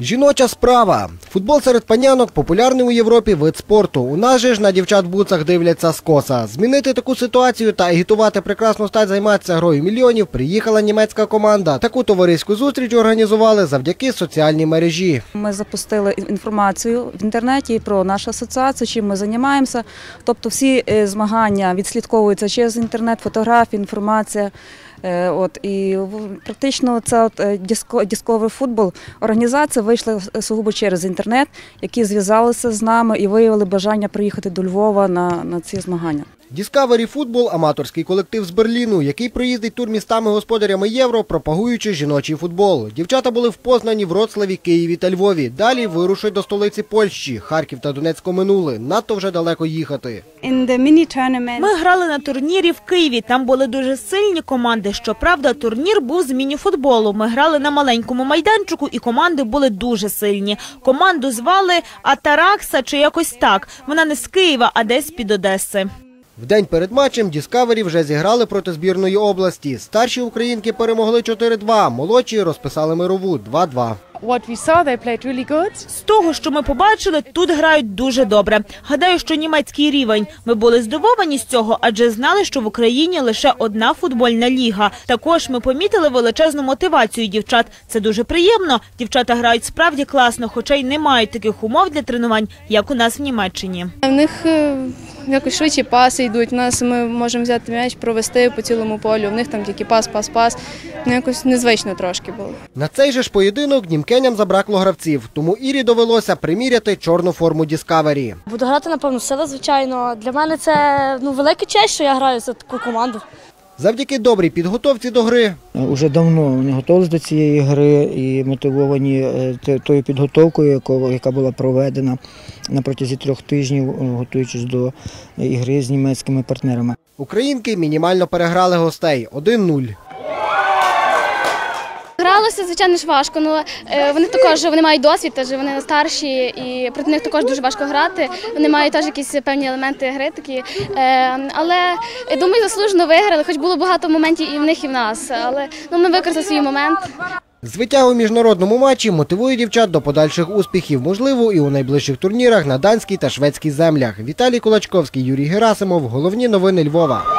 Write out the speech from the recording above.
Жіноча справа. Футбол серед панянок популярний у Європі вид спорту. У нас же ж на дівчат в буцах дивляться скоса. Змінити таку ситуацію та агітувати прекрасну стать займатися грою мільйонів приїхала німецька команда. Таку товариську зустріч організували завдяки соціальній мережі. Ми запустили інформацію в інтернеті про нашу асоціацію, чим ми займаємося. Тобто всі е, змагання відслідковуються через інтернет, фотографії, інформація. Е, От і практично це от е, футбол організація вийшла сугубо через інтернет, які зв'язалися з нами і виявили бажання приїхати до Львова на, на ці змагання. Discovery Football – аматорський колектив з Берліну, який проїздить тур містами-господарями Євро, пропагуючи жіночий футбол. Дівчата були в Познані, Вроцлаві, Києві та Львові. Далі вирушать до столиці Польщі. Харків та Донецько минули. Надто вже далеко їхати. Ми грали на турнірі в Києві. Там були дуже сильні команди. Щоправда, турнір був з міні-футболу. Ми грали на маленькому майданчику, і команди були дуже сильні. Команду звали Атаракса чи якось так. Вона не з Києва, а десь під Одеси. В день перед матчем Discovery вже зіграли проти збірної області. Старші українки перемогли 4-2, молодші розписали мирову 2-2. what we saw, they played really good. З того, що ми побачили, тут грають дуже добре. Гадаю, що німецький рівень. Ми були здивовані з цього, адже знали, що в Україні лише одна футбольна ліга. Також ми помітили величезну мотивацію дівчат. Це дуже приємно. Дівчата грають справді класно, хоча й не мають таких умов для тренувань, як у нас в Німеччині. В них е, якось швидші паси йдуть. У нас ми можемо взяти м'яч, провести по цілому полю. В них там тільки пас, пас, пас. Ну якось незвично трошки було. На цей же ж поєдинок німкеням забракло гравців, тому Ірі довелося приміряти чорну форму Діскавері. Буду грати, напевно, сила, звичайно. Для мене це ну, велика честь, що я граю за таку команду. Завдяки добрій підготовці до гри Уже давно вони готувалися до цієї гри і мотивовані е, тою підготовкою, яка була проведена на протязі трьох тижнів, е, готуючись до ігри з німецькими партнерами. українки мінімально переграли гостей 1-0. Гралося, звичайно ж, важко. Ну е, вони також вони мають досвід, теж вони старші, і проти них також дуже важко грати. Вони мають теж якісь певні елементи гри такі. Е, але думаю, заслужено виграли, хоч було багато моментів і в них, і в нас. Але ну ми використали свій момент. Звитяга у міжнародному матчі мотивує дівчат до подальших успіхів, можливо, і у найближчих турнірах на данській та шведській землях. Віталій Кулачковський, Юрій Герасимов. Головні новини Львова.